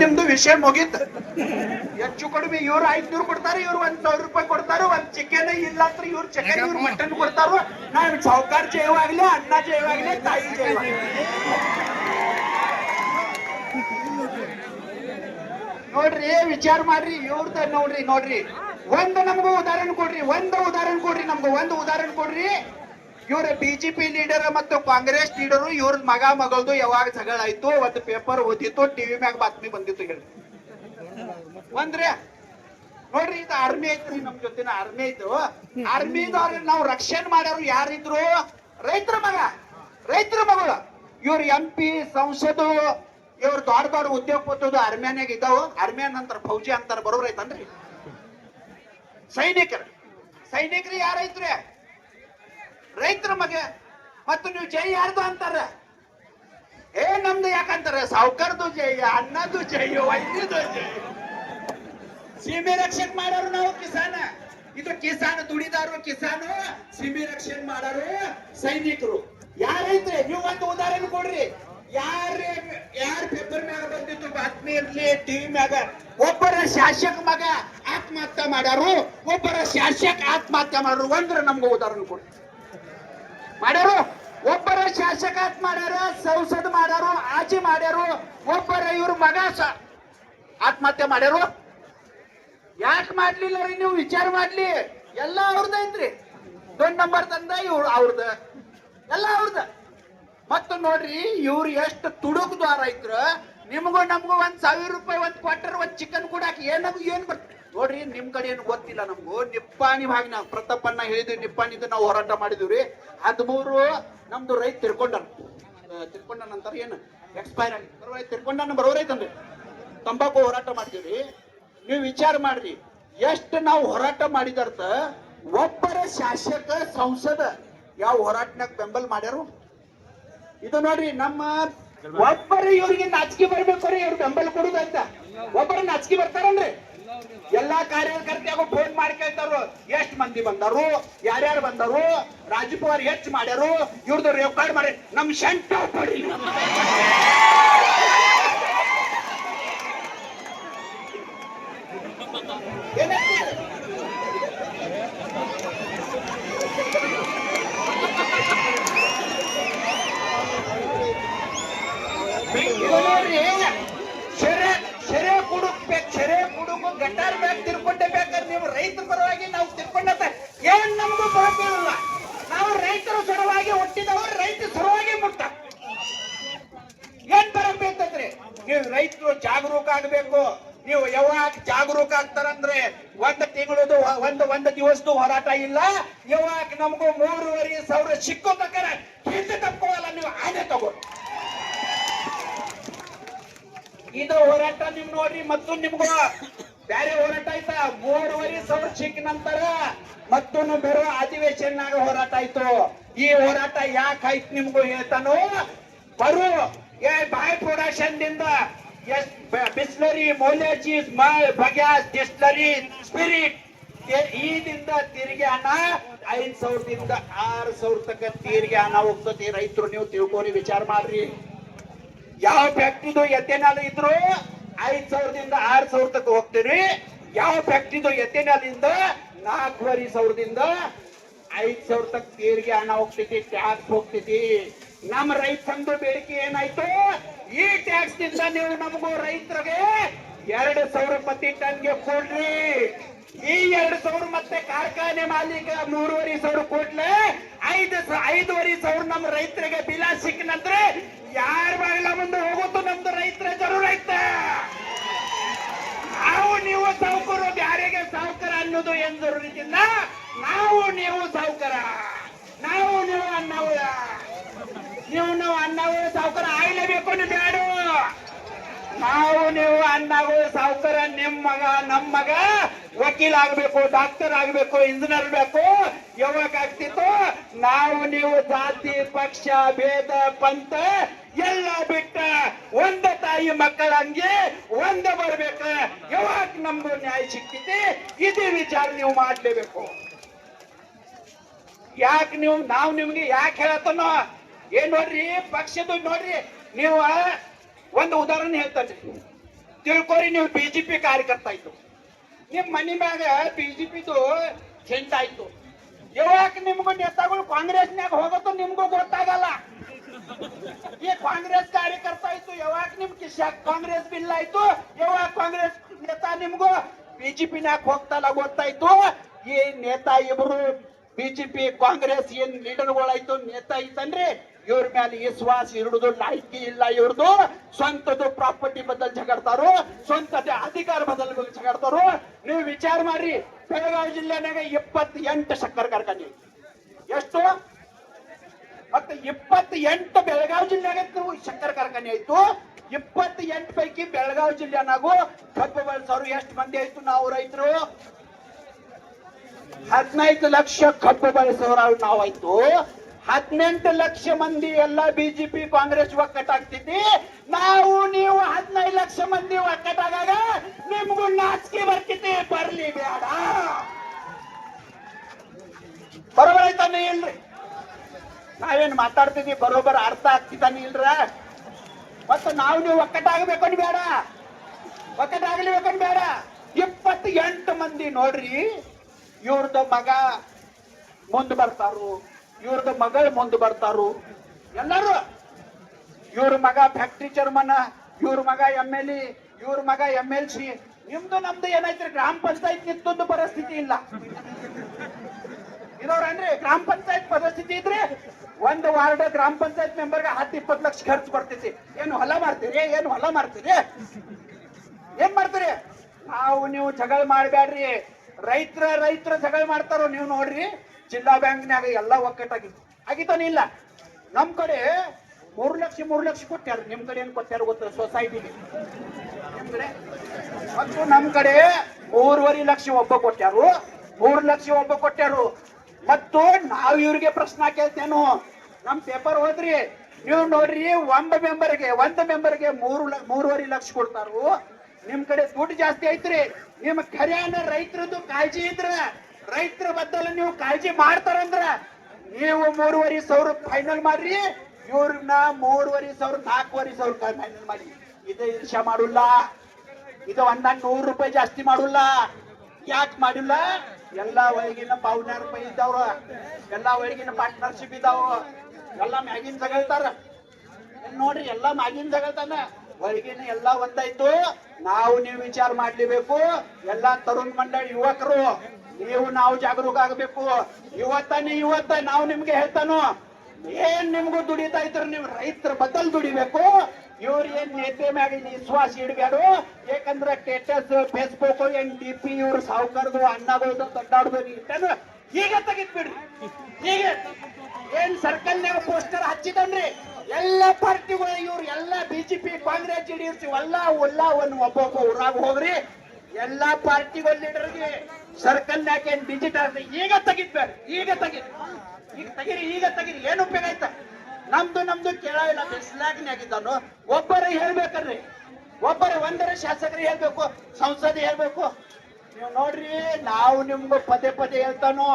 ನಿಮ್ದು ವಿಷಯ ಮುಗೀತು. ಹೆಚ್ಚು ಕಡಿಮೆ ಇವ್ರು ಐದ್ನೂರು ಕೊಡ್ತಾರೆ ಇವ್ರು ಒಂದ್ ಸಾವಿರ ರೂಪಾಯಿ ಕೊಡ್ತಾರೆ ಒಂದ್ ಚಿಕನ್ ಇಲ್ಲ ಅಂದ್ರೆ ಇವ್ರು ಚಿಕನ್ ಇವ್ರು ಮಟನ್ ಕೊಡ್ತಾರೋ ನಾನು ಸಾವುಕಾರ ಜಯವಾಗ್ಲಿ ಅಣ್ಣ ಆಗ್ಲಿ ತಾಯಿ ಜಯವಾಗ್ಲಿ ನೋಡ್ರಿ ವಿಚಾರ ಮಾಡ್ರಿ ಇವ್ರದ ನೋಡ್ರಿ ನೋಡ್ರಿ. ಒಂದು ನಮಗೂ ಉದಾಹರಣೆ ಕೊಡ್ರಿ ಒಂದು ಉದಾಹರಣೆ ಕೊಡ್ರಿ ನಮ್ಗೆ ಒಂದು ಉದಾಹರಣೆ ಕೊಡ್ರಿ. ಇವ್ರ ಬಿಜೆಪಿ ಲೀಡರ್ ಮತ್ತು ಕಾಂಗ್ರೆಸ್ ಲೀಡರ್ ಇವ್ರ ಮಗ ಮಗಳದು ಯಾವಾಗ ಜಗಳ ಆಯ್ತು, ಒಂದು ಪೇಪರ್ ಓದಿತ್ತು ಟಿವಿ ಮ್ಯಾಗ ಬಾತ್ಮಿ ಬಂದಿತ್ತು ಹೇಳಿ. ಒಂದ್ರೆ ನೋಡ್ರಿ, ಇದು ಆರ್ಮಿ ಐತ್ರಿ ನಮ್ ಜೊತೆನ ಆರ್ಮಿ ಐತು ಆರ್ಮಿದವ್ರ ನಾವು ರಕ್ಷಣೆ ಮಾಡ್ಯಾರು ಯಾರಿದ್ರು? ರೈತರ ಮಗ, ರೈತರ ಮಗಳು. ಇವ್ರ ಎಂ ಪಿ ಸಂಸದು, ಇವ್ರ ದೊಡ್ಡ ದೊಡ್ಡ ಉದ್ಯೋಗಪತಿದು ಆರ್ಮಿಯಾನಾಗ ಇದಾವ ಅರ್ಮ್ಯಾನ್ ಅಂತಾರ, ಫೌಜಿ ಅಂತಾರ ಬರೋಬ್ರ ಐತನ್ರಿ. ಸೈನಿಕರು ಸೈನಿಕರು ಯಾರೈತ್ರಿ ರೈತರ ಮಗ, ಮತ್ತು ನೀವು ಜೈ ಯಾರ್ದು? ಅಂತಾರ. ಏ, ನಮ್ದು ಯಾಕಂತಾರ? ಸಾವುಕಾರದು ಜೈ ಅಣ್ಣದು ಜೈ ವೈದ್ಯದು ಜೈ. ಸೀಮೆ ರಕ್ಷಣೆ ಮಾಡೋರು ನಾವು ಕಿಸಾನ. ಇದು ಕಿಸಾನ ದುಡಿದಾರು ಕಿಸಾನ್, ಸೀಮೆ ರಕ್ಷಣೆ ಮಾಡೋರು ಸೈನಿಕರು. ಯಾರೈತ್ರಿ? ನೀವು ಒಂದು ಉದಾಹರಣೆ ಕೊಡ್ರಿ. ಯಾರ ಯಾರ ಪೇಪರ್ ಮ್ಯಾಗ ಬಂದಿತ್ತು? ಬಾತ್ಮಿ ಇರ್ಲಿ ಟಿವಿ ಮ್ಯಾಗ. ಒಬ್ಬರ ಶಾಸಕ ಮಗ ಆತ್ಮಹತ್ಯೆ ಮಾಡ್ಯಾರು. ಒಬ್ಬರ ಶಾಸಕ ಆತ್ಮಹತ್ಯೆ ಮಾಡ್ರು ಒಂದ್ರ ನಮ್ಗೆ ಉದಾಹರಣೆ ಕೊಡ್ರಿ. ಮಾಡ್ಯಾರು. ಒಬ್ಬರ ಶಾಸಕ ಆತ್ ಮಾಡ್ಯಾರ, ಸಂಸದ್ ಮಾಡ್ಯಾರು, ಆಚೆ ಮಾಡ್ಯಾರು, ಒಬ್ಬರ ಇವ್ರ ಮಗ ಆತ್ಮಹತ್ಯೆ ಮಾಡ್ಯಾರು. ಯಾಕೆ ಮಾಡ್ಲಿಲ್ಲ ರೀ ನೀವು? ವಿಚಾರ ಮಾಡ್ಲಿ. ಎಲ್ಲ ಅವ್ರದ ಐತ್ರಿ. ದೊಡ್ಡ ನಂಬರ್ ತಂದ ಇವ್ರು ಅವ್ರದ. ಎಲ್ಲ ಅವ್ರದ. ಮತ್ತು ನೋಡ್ರಿ, ಇವ್ರು ಎಷ್ಟು ತುಡುಕ್ ದ್ವಾರ ಐತ್ರ. ನಿಮಗೂ ನಮಗೂ ಒಂದ್ ಸಾವಿರ ರೂಪಾಯಿ, ಒಂದ್ ಕ್ವಾರ್ಟರ್ ಒಂದ್ ಚಿಕನ್ ಕೊಡಾಕ ಏನ್ ನಮ್ಗೆ ಏನ್ ಬರ್ತ ನೋಡ್ರಿ, ನಿಮ್ ಕಡೆ ಏನು ಗೊತ್ತಿಲ್ಲ ನಮಗೂ. ನಿಪ್ಪಾಣಿ ಭಾಗ ನಾವು ಪ್ರತಾಪನ್ನ ಹೇಳಿದ್ವಿ, ನಿಪ್ಪಾಣಿದು ನಾವು ಹೋರಾಟ ಮಾಡಿದ್ವಿ ಹದಿಮೂರು ನಮ್ದು ರೈತ ತಿರ್ಕೊಂಡನ್. ತಿರ್ಕೊಂಡ ನಂತರ ಏನು? ಎಕ್ಸ್ಪೈರ್ ಆಗಿ. ಬರೋರೈತ್ ತಿರ್ಕೊಂಡನ ಬರೋರೈತನ್ರಿ ತಂಬಾಕು ಹೋರಾಟ ಮಾಡ್ತೀವಿ ನೀವು ವಿಚಾರ ಮಾಡ್ರಿ. ಎಷ್ಟು ನಾವು ಹೋರಾಟ ಮಾಡಿದಾರ್ತ ಒಬ್ಬರ ಶಾಸಕ, ಸಂಸದ ಯಾವ ಹೋರಾಟನಾಗ ಬೆಂಬಲ ಮಾಡ್ಯಾರು? ಇದು ನೋಡ್ರಿ, ನಮ್ಮ ಒಬ್ಬರ ಇವ್ರಿಗೆ ನಾಚಿಕೆ ಬರ್ಬೇಕು ಇವ್ರು ಬೆಂಬಲ ಕೊಡುದಂತ ಒಬ್ಬರ ನಾಚಿಕೆ ಬರ್ತಾರನ್ರಿ? ಎಲ್ಲಾ ಕಾರ್ಯಕರ್ತೆಯಾಗೂ ಫೋನ್ ಮಾಡಿ ಕೇಳ್ತಾರು ಎಷ್ಟ್ ಮಂದಿ ಬಂದರು? ಯಾರ್ಯಾರು ಬಂದರು? ರಾಜು ಪವಾರ್ ಹೆಚ್ಚು ಮಾಡ್ಯಾರು? ಇವ್ರದ್ದು ರೆಕಾರ್ಡ್ ಮಾಡಿ. ನಮ್ ಶಂಟ ಕೊಡಿ? ಬ್ಯಾಂಕ್ ಮ್ಯಾಗ ತಿರ್ಕೊಂಡೆ ಬೇಕಾದ್ರೆ ನೀವು ರೈತರ ಪರವಾಗಿ ನಾವು ತಿರ್ಕೊಂಡಂತ ಏನ್ ನಮಗೂ ಬರೋದಿಲ್ಲ ನಾವು ರೈತರ ಸಲುವಾಗಿ ಹುಟ್ಟಿದವರು ರೈತ ಸಲುವಾಗಿ ಮುಟ್ಟ ಏನ್ ಬರಕ್ ಬೇಕಂದ್ರೆ ನೀವು ರೈತರು ಜಾಗರೂಕ ಆಗ್ಬೇಕು. ನೀವು ಯಾವಾಗ ಜಾಗರೂಕ ಆಗ್ತಾರಂದ್ರೆ ಒಂದ್ ತಿಂಗಳದು ಒಂದ್ ಒಂದ್ ದಿವಸದ ಹೋರಾಟ ಇಲ್ಲ. ಯಾವಾಗ ನಮಗೂ ಮೂರುವರೆ ಸಾವಿರ ಸಿಕ್ಕೋಬೇಕಾರೆ ಹಿಂದೆ ತಪ್ಕೋಲ್ಲ ನೀವು ಆನೆ ತಗೋ. ಇದು ಹೋರಾಟ ನಿಮ್ ನೋಡ್ರಿ, ಮತ್ತು ನಿಮ್ಗೂ. ಬ್ಯಾರೆ ಹೋರಾಟ ಆಯ್ತಾ? ಮೂರುವರೆ ಸಾವಿರ ಚಿಕ್ಕ ನಂತರ ಮತ್ತೊಂದು ಬೇರೆ ಅಧಿವೇಶನಾಗ ಹೋರಾಟ ಆಯ್ತು. ಈ ಹೋರಾಟ ಯಾಕೆ ಆಯ್ತು ನಿಮ್ಗೂ ಹೇಳ್ತಾನು? ಬರು. ಏ ಬಾಯ್ ಪ್ರೊಡಕ್ಷನ್ ದಿಂದ ಬಿಸ್ಲರಿ, ಮೌಲ್ಯಾಜಿ ಬಗ್ಯಾಸ್ ಡಿಸ್ಲರಿ, ಸ್ಪಿರಿಟ್. ಈದಿಂದ ತೆರಿಗೆ ಹಣ ಐದ್ ಸಾವಿರದಿಂದ ಆರು ಸಾವಿರ ತಕ್ಕ ತೆರಿಗೆ ಹಣ ಹೋಗ್ತತಿ ರೈತರು. ನೀವು ತಿಳ್ಕೊರಿ, ವಿಚಾರ ಮಾಡ್ರಿ. ಯಾವ ಫ್ಯಾಕ್ಟ್ರಿದು ಎಥೆನಾಲ್ ಇದ್ರು ಐದ್ ಸಾವಿರದಿಂದ ಆರ್ ಸಾವಿರ ತಕ್ಕ ಹೋಗ್ತೀರಿ. ಯಾವ ಫ್ಯಾಕ್ಟ್ರಿದು ಎಥೆನಾಲಿಂದ ನಾಲ್ಕೂವರೆ ಸಾವಿರದಿಂದ ಐದ್ ಸಾವಿರ ತಕ್ಕ ತೆರಿಗೆ ಹಣ ಹೋಗ್ತೈತಿ ಟ್ಯಾಕ್ಸ್ ಹೋಗ್ತೈತಿ. ನಮ್ಮ ರೈತ ಸಂಘದ ಬೇಡಿಕೆ ಏನಾಯ್ತು? ಈ ಟ್ಯಾಕ್ಸ್ನಿಂದ ನೀವು ನಮಗೂ ರೈತರಿಗೆ ಎರಡು ಸಾವಿರ ಪ್ರತಿ ಟನ್ಗೆ ಕೊಡ್ರಿ. ಈ ಎರಡು ಸಾವಿರ ಮತ್ತೆ ಕಾರ್ಖಾನೆ ಮಾಲೀಕ ಮೂರುವರೆ ಸಾವಿರ ಕೊಡ್ಲೆ ಐದು ಐದುವರೆ ಸಾವಿರ ನಮ್ಮ ರೈತರಿಗೆ ಬಿಲ ಸಿಕ್ಕನಂದ್ರೆ ಯಾರ ಬಾಗಿಲ ಮುಂದೆ ಹೋಗುತ್ತೋ ನಮ್ದು ರೈತರ ಜರೂರ್ ಐತೆ ನಾವು ನೀವು ಸಾವುಕರು ಯಾರಿಗೆ ಸಾವುಕಾರ ಎಂದು ರೀತಿಯಿಂದ ನಾವು ನೀವು ಸಾವುಕಾರ. ನಾವು ನೀವು ಅನ್ನವು ನೀವು ನಾವು ಅನ್ನವು ಸಾವುಕಾರ ಆಗಲೇಬೇಕು ನೀವು ಯಾರು? ನಾವು ನೀವು ಅನ್ನವು ಸಾವುಕಾರ ನಿಮ್ಮ ಮಗ, ನಮ್ಮ ಮಗ. ವಕೀಲ್ ಆಗ್ಬೇಕು ಡಾಕ್ಟರ್ ಆಗ್ಬೇಕು ಇಂಜಿನಿಯರ್ ಬೇಕು, ಯಾವಾಗ ಆಗ್ತಿತ್ತು, ನಾವು ನೀವು ಜಾತಿ, ಪಕ್ಷ, ಭೇದ, ಪಂಥ ಎಲ್ಲ ಬಿಟ್ಟ ಒಂದ ತಾಯಿ ಮಕ್ಕಳ ಹಂಗೆ ಒಂದ ಬರ್ಬೇಕ. ಯಾವಾಗ ನಮ್ದು ನ್ಯಾಯ ಸಿಕ್ತೈತಿ ಇದೇ ವಿಚಾರ ನೀವು ಮಾಡ್ಲೇಬೇಕು. ಯಾಕೆ ನೀವು, ನಾವು ನಿಮ್ಗೆ ಯಾಕೆ ಹೇಳತ್ತನೋ? ಏನ್ ನೋಡ್ರಿ ಪಕ್ಷದ ನೋಡ್ರಿ, ನೀವು ಒಂದು ಉದಾಹರಣೆ ಹೇಳ್ತಾನೆ. ತಿಳ್ಕೊರಿ, ನೀವು ಬಿಜೆಪಿ ಕಾರ್ಯಕರ್ತ ಆಯ್ತು ನಿಮ್ ಮನಿ ಮ್ಯಾಗ ಬಿಜೆಪಿದು ಚೆಂಡ ಆಯ್ತು. ಯಾವಾಗ ನಿಮ್ಗೂ ನೆತಾಗಳು ಕಾಂಗ್ರೆಸ್ನ್ಯಾಗ ಹೋಗತ್ತೋ ನಿಮ್ಗೂ ಗೊತ್ತಾಗಲ್ಲ. ಈ ಕಾಂಗ್ರೆಸ್ ಕಾರ್ಯಕರ್ತ ಆಯ್ತು, ಯಾವಾಗ ನಿಮ್ ಕಾಂಗ್ರೆಸ್ ಬಿಲ್ ಆಯ್ತು, ಯಾವಾಗ ಕಾಂಗ್ರೆಸ್ ನೇತಾ ನಿಮ್ಗೂ ಬಿಜೆಪಿನ್ಯಾಗ ಹೋಗ್ತಲ್ಲ ಗೊತ್ತಾಯ್ತು. ಈ ನೇತಾ ಇಬ್ರು ಬಿಜೆಪಿ ಕಾಂಗ್ರೆಸ್ ಏನ್ ಲೀಡರ್ಗಳಾಯ್ತು, ನೇತಾ ಐತನ್ರಿ ಇವ್ರ ಮೇಲೆ ವಿಶ್ವಾಸ ಇರುದು ಲಾಯ್ಕಿ ಇಲ್ಲ ಇವ್ರದು. ಸ್ವಂತದ ಪ್ರಾಪರ್ಟಿ ಬದಲ್ ಜಗಡ್ತಾರು ಸ್ವಂತದ ಅಧಿಕಾರ ಬದಲ್ ಜಗಡ್ತಾರೋ ನೀವು ವಿಚಾರ ಮಾಡ್ರಿ. ಬೆಳಗಾವಿ ಜಿಲ್ಲೆನಾಗ ಇಪ್ಪತ್ತೆಂಟು ಸಕ್ಕರೆ ಕಾರ್ಖಾನೆ ಎಷ್ಟು? ಮತ್ತೆ ಇಪ್ಪತ್ತೆಂಟು ಬೆಳಗಾವಿ ಜಿಲ್ಲೆಗೆ ಸಕ್ಕರೆ ಕಾರ್ಖಾನೆ ಆಯ್ತು ಇಪ್ಪತ್ತೆಂಟು ಪೈಕಿ ಬೆಳಗಾವಿ ಜಿಲ್ಲೆನಾಗು ಕಬ್ಬು ಬೆಳೆಸೋರು ಎಷ್ಟು ಮಂದಿ ಆಯ್ತು ನಾವು ರೈತರು? ಹದಿನೈದು ಲಕ್ಷ ಕಬ್ಬು ಬೆಳೆಸೋರು ನಾವಾಯ್ತು ಹದಿನೆಂಟು ಲಕ್ಷ ಮಂದಿ ಎಲ್ಲ ಬಿಜೆಪಿ ಕಾಂಗ್ರೆಸ್ ಒಕ್ಕಟ್ಟಾಗ್ತಿದ್ದಿ ನಾವು ನೀವು ಹದಿನೈದು ಲಕ್ಷ ಮಂದಿ ಒಕ್ಕಟ್ಟಾಗ ನಿಮ್ಗೂ ನಾಚಿಕೆ ಬರ್ತಿದ್ದೆ ಬರ್ಲಿ ಬೇಡ. ಬರೋಬರ್ ಐತಾನೆ ಇಲ್ರಿ? ನಾವೇನ್ ಮಾತಾಡ್ತಿದ್ವಿ? ಬರೋಬರ್ ಅರ್ಥ ಆಗ್ತಿದ್ದಾನೆ ಇಲ್ರ? ಮತ್ತೆ ನಾವು ನೀವು ಒಕ್ಕಟ್ಟಾಗಬೇಕನ್ ಬೇಡ. ಒಕ್ಕಟ್ಟಾಗಲೇಬೇಕನ್ ಬೇಡ. ಇಪ್ಪತ್ತು ಎಂಟು ಮಂದಿ ನೋಡ್ರಿ ಇವ್ರದ್ದು ಮಗ ಮುಂದ್ ಬರ್ತಾರು ಇವ್ರದ್ದು ಮಗಳು ಮುಂದೆ ಬರ್ತಾರು. ಎಲ್ಲರೂ ಇವ್ರ ಮಗ ಫ್ಯಾಕ್ಟ್ರಿ ಚೇರ್ಮನ್ ಇವ್ರ ಮಗ ಎಂ ಎಲ್ ಇ ಇವ್ರ ಮಗ ಎಂ ಎಲ್ ಸಿ ನಿಮ್ದು ನಮ್ದು ಏನಾಯ್ತು ಗ್ರಾಮ ಪಂಚಾಯತ್ ನಿಂತೊಂದು ಪರಿಸ್ಥಿತಿ ಇಲ್ಲ. ಇರೋರನ್ರಿ? ಗ್ರಾಮ ಪಂಚಾಯತ್ ಪರಿಸ್ಥಿತಿ ಇದ್ರೆ ಒಂದು ವಾರ್ಡ್ ಗ್ರಾಮ ಪಂಚಾಯತ್ ಮೆಂಬರ್ಗೆ ಹತ್ತು ಇಪ್ಪತ್ತು ಲಕ್ಷ ಖರ್ಚು ಬರ್ತೈತಿ. ಏನು ಹೊಲ ಮಾಡ್ತೀರಿ? ಏನು ಹೊಲ ಮಾಡ್ತೀರಿ? ಏನ್ ಮಾಡ್ತೀರಿ? ನಾವು ನೀವು ಜಗಳ ಮಾಡಬೇಡ್ರಿ ರೈತರ ರೈತರ ಜಗಳ ಮಾಡ್ತಾರೋ ನೀವು ನೋಡ್ರಿ, ಜಿಲ್ಲಾ ಬ್ಯಾಂಕ್ನ್ಯಾಗ ಎಲ್ಲ ಒಕ್ಕಟ್ಟಾಗಿತ್ತು. ಆಗಿತಾನ ಇಲ್ಲ? ನಮ್ಮ ಕಡೆ ಮೂರು ಲಕ್ಷ ಮೂರು ಲಕ್ಷ ಕೊಟ್ಟಾರ ನಿಮ್ಮ ಕಡೆ ಏನು ಕೊಟ್ಟಾರ ಗೊತ್ತ ಸೊಸೈಟಿಗೆ ನಿಮ್ಮ ಕಡೆ? ಮತ್ತು ನಮ್ಮ ಕಡೆ ಮೂರುವರೆ ಲಕ್ಷ ಒಬ್ಬ ಕೊಟ್ಟಾರು ಮೂರು ಲಕ್ಷ ಒಬ್ಬ ಕೊಟ್ಟಾರು ಮತ್ತು ನಾವು ಇವ್ರಿಗೆ ಪ್ರಶ್ನೆ ಕೇಳ್ತೇನು. ನಮ್ಮ ಪೇಪರ್ ಹೋದ್ರಿ ನೀವು ನೋಡ್ರಿ, ಒಂದು ಮೆಂಬರ್ಗೆ ಒಂದು ಮೆಂಬರ್ಗೆ ಮೂರು ಮೂರುವರೆ ಲಕ್ಷ ಕೊಡ್ತಾರು. ನಿಮ್ ಕಡೆ ದುಡ್ಡು ಜಾಸ್ತಿ ಐತ್ರಿ. ನಿಮ್ ಖರ್ಯಾನ ರೈತರದ್ದು ಕಾಳಜಿ ಇದ್ರ, ರೈತರ ಬದಲ ನೀವು ಕಾಳಜಿ ಮಾಡ್ತಾರಂದ್ರ ನೀವು ಮೂರುವರೆ ಸಾವಿರ ಫೈನಲ್ ಮಾಡ್ರಿ, ಇವ್ರನ್ನ ಮೂರುವರೆ ಸಾವಿರ, ನಾಲ್ಕೂವರೆ ಸಾವಿರ ಫೈನಲ್ ಮಾಡಿ. ಇದು ಈರ್ಷ ಮಾಡುಲ್ಲ. ಇದು ಒಂದ ನೂರು ರೂಪಾಯಿ ಜಾಸ್ತಿ ಮಾಡುಲ್ಲ. ಯಾಕೆ ಮಾಡಿಲ್ಲ? ಎಲ್ಲ ಒಳಗಿನ ಪಾವನ ರೂಪಾಯಿ ಇದ್ದಾವ್ರ, ಎಲ್ಲ ಒಳಗಿನ ಪಾರ್ಟ್ನರ್ಶಿಪ್ ಇದಾವ ಎಲ್ಲ ಮ್ಯಾಗಿನ್ ತಗೊಳ್ತಾರ ನೋಡ್ರಿ, ಎಲ್ಲಾ ಮ್ಯಾಗಿನ್ ತಗೊಳ್ತಾನ ಒಳಗಿನ ಎಲ್ಲ ಒಂದಾಯ್ತು ನಾವು ನೀವು ವಿಚಾರ ಮಾಡ್ಲೇಬೇಕು. ಎಲ್ಲಾ ತರುಣ್ ಮಂಡಳಿ ಯುವಕರು, ನೀವು ನಾವು ಜಾಗರೂಕ ಆಗಬೇಕು. ಇವತ್ತಾನೆ ಇವತ್ತ ನಾವು ನಿಮ್ಗೆ ಹೇಳ್ತಾನು, ಏನ್ ನಿಮ್ಗೂ ದುಡಿತಾ ಇದ್ರು ನೀವು ರೈತರ ಬದಲ್ ದುಡಿಬೇಕು. ಇವ್ರ ಏನ್ ನೇತೆ ಮ್ಯಾಗ ವಿಶ್ವಾಸ ಇಡಬೇಡು ಯಾಕಂದ್ರೆ ಸ್ಟೇಟಸ್ ಫೇಸ್ಬುಕ್ ಏನ್ ಡಿ ಪಿ ಇವ್ರ ಸಾವುಕಾರದು, ಅಣ್ಣಗಳದು ದೊಡ್ಡಾಡ್ದು ಈಗ ತೆಗಿದ್ಬಿಡ್ರಿ ಹೀಗೆ. ಏನ್ ಸರ್ಕಲ್ನಾಗ ಪೋಸ್ಟರ್ ಹಚ್ಚಿದನ್ರಿ. ಎಲ್ಲ ಪಾರ್ಟಿಗಳು, ಇವ್ರು ಎಲ್ಲ ಬಿಜೆಪಿ ಕಾಂಗ್ರೆಸ್ ಜೆಡಿಎಸ್ ಎಲ್ಲ ಒಲ್ಲ ಒಂದ್ ಒಬ್ಬೊಬ್ಬ ಊರಾಗ ಹೋಗ್ರಿ. ಎಲ್ಲಾ ಪಾರ್ಟಿಗಳ ಲೀಡರ್ಗೆ ಸರ್ಕಲ್ನಾಗ ಏನ್ ಡಿಜಿಟಲ್ ಈಗ ತೆಗಿದ್ಬೇಡ್ರಿ ಈಗ ತೆಗಿರಿ. ಈಗ ತೆಗಿರಿ ಈಗ ತೆಗಿರಿ. ಏನು ಉಪಯೋಗ ಆಯ್ತ ನಮ್ದು ನಮ್ದು ಕೇಳ ಇಲ್ಲ ಬಿಸ್ಲಾಗ್ನಾಗಿದ್ದಾನು ಒಬ್ಬರೇ ಹೇಳ್ಬೇಕಲ್ರಿ ಒಬ್ಬರೇ ಒಂದರ ಶಾಸಕರು ಹೇಳ್ಬೇಕು, ಸಂಸದ ಹೇಳ್ಬೇಕು. ನೀವು ನೋಡ್ರಿ, ನಾವು ನಿಮ್ಗ ಪದೇ ಪದೇ ಹೇಳ್ತಾನೋ,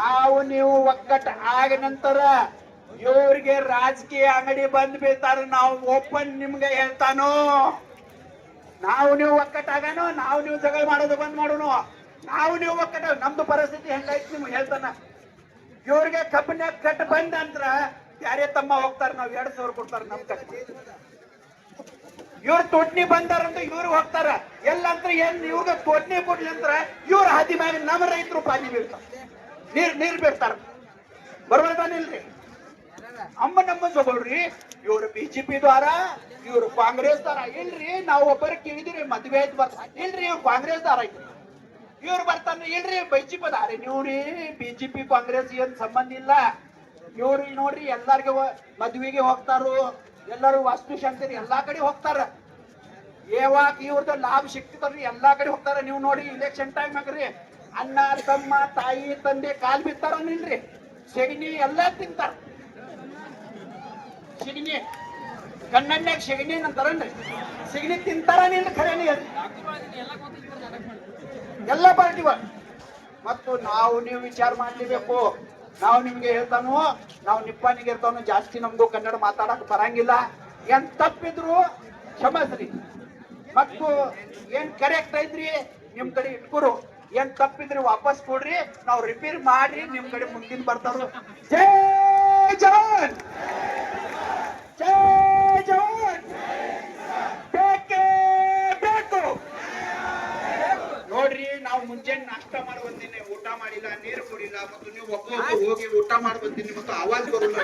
ನಾವು ನೀವು ಒಕ್ಕಟ್ಟು ಆಗ ನಂತರ ಇವ್ರಿಗೆ ರಾಜಕೀಯ ಅಂಗಡಿ ಬಂದ್ ಬೀಳ್ತಾರ, ನಾವು ಓಪನ್ ನಿಮ್ಗೆ ಹೇಳ್ತಾನೋ. ನಾವು ನೀವು ಒಕ್ಕಟ್ಟಾಗನು ನಾವು ನೀವು ಜಗಳ ಮಾಡೋದು ಬಂದ್ ಮಾಡೋಣ ನಾವು ನೀವು ಒಕ್ಕಟ್ಟ ನಮ್ದು ಪರಿಸ್ಥಿತಿ ಹೆಂಗಾಯ್ತು ನಿಮ್ಗೆ ಹೇಳ್ತಾನ. ಇವ್ರಿಗೆ ಕಬ್ಬಿನ ಕಟ್ ಬಂದ ಅಂದ್ರ ಯಾರೇ ತಮ್ಮ ಹೋಗ್ತಾರ, ನಾವು ಎರಡು ಸಾವಿರ ಕೊಡ್ತಾರ ನಮ್ ಕಟ್ ಇವ್ರ ತೊಟ್ನಿ ಬಂದಾರಂತ ಇವ್ರು ಹೋಗ್ತಾರ. ಎಲ್ಲಂತ್ರ ಏನ್ ಇವ್ರಿಗೆ ತೊಟ್ನಿ ಕೊಡ್ಲಿ ಅಂತ ಇವ್ರ ಹದಿ ಮ್ಯಾಗ ನಮ್ಮ ರೈತರು ಪಾನಿ ಬೀಳ್ತಾರ. ನೀರ್ ನೀರ್ ಬೀಳ್ತಾರ. ಬರ್ಬೋದಾನಿಲ್ರಿ ಅಮ್ಮ ನಮ್ಮ ತಗೊಳ್ರಿ ಇವ್ರು ಬಿಜೆಪಿ ದ್ವಾರ, ಇವ್ರು ಕಾಂಗ್ರೆಸ್ ದಾರ ಇಲ್ರಿ, ನಾವು ಒಬ್ಬರ ಕೇಳಿದ್ರಿ, ಮದ್ವೆ ಆಯ್ತು ಬರ್ತಾರ ಇಲ್ರಿ, ಇವ್ರು ಕಾಂಗ್ರೆಸ್ ದಾರ ಇವ್ರು ಬರ್ತಾನೆ ಇಲ್ರಿ ಬಿಜೆಪಿ ದಾರ ನೀವ್ರಿ ಬಿಜೆಪಿ ಕಾಂಗ್ರೆಸ್ ಏನ್ ಸಂಬಂಧ ಇಲ್ಲ. ಇವ್ರಿ ನೋಡ್ರಿ, ಎಲ್ಲಾರ್ಗೆ ಮದ್ವಿಗೆ ಹೋಗ್ತಾರು ಎಲ್ಲರೂ ವಾಸ್ತುಶಾಂತಿ ಎಲ್ಲಾ ಕಡೆ ಹೋಗ್ತಾರ. ಏವಾಕ್ ಇವ್ರದ್ದು ಲಾಭ ಸಿಕ್ತಿದ್ರಿ ಎಲ್ಲಾ ಕಡೆ ಹೋಗ್ತಾರ. ನೀವು ನೋಡಿ ಇಲೆಕ್ಷನ್ ಟೈಮ್ ಆಗ್ರಿ ಅಣ್ಣ, ತಮ್ಮ, ತಾಯಿ, ತಂದೆ ಕಾಲ್ ಬಿತ್ತಾರ ನಿಲ್ರಿ ಸೆಗಣಿ ಎಲ್ಲಾ ತಿಂತಾರ. ಸಿಗಣಿ ಕಣ್ಣಣ್ಣಾಗ ಸೆಗಣಿ ಅಂತಾರನ್ರಿ ಸಿಗಣಿ ತಿಂತಾರ ನಿಲ್ ಖರೇನಿ ಎಲ್ಲ ಪಾರ್ಟಿವ. ಮತ್ತು ನಾವು ನೀವು ವಿಚಾರ ಮಾಡ್ಲೇಬೇಕು. ನಾವು ನಿಮ್ಗೆ ಹೇಳ್ತಾನು, ನಾವು ನಿಪ್ಪಾನಿಗೆ ಇರ್ತಾನು, ಜಾಸ್ತಿ ನಮ್ದು ಕನ್ನಡ ಮಾತಾಡಕ್ ಬರಂಗಿಲ್ಲ. ಏನ್ ತಪ್ಪಿದ್ರು ಕ್ಷಮಸ್ರಿ. ಮತ್ತು ಏನ್ ಕರೆಕ್ಟ್ ಐತ್ರಿ, ನಿಮ್ ಕಡೆ ಇಟ್ಕೊರು ಏನ್ ತಪ್ಪಿದ್ರಿ ವಾಪಸ್ ಕೊಡ್ರಿ, ನಾವ್ ರಿಪೇರ್ ಮಾಡಿ ನಿಮ್ ಕಡೆ ಮುಂದಿನ ಬರ್ತಾರ. ಜೈ ಜವಾನ್ ಜೈ ಜವಾನ್ ಬೇಕೇ ಬೇಕು ನೋಡ್ರಿ ನಾವು ಮುಂಜಾನೆ ನಾಷ್ಟ ಮಾಡಿ ಬಂದಿನಿ ಊಟ ಮಾಡಿಲ್ಲ ನೀರು ಕುಡಿಲ್ಲ ಮತ್ತು ನೀವು ಒಬ್ಬ ಹೋಗಿ ಊಟ ಮಾಡಿ ಬಂದಿನಿ ಮತ್ತು ಆವಾಜ್ ಬರಲ್ಲ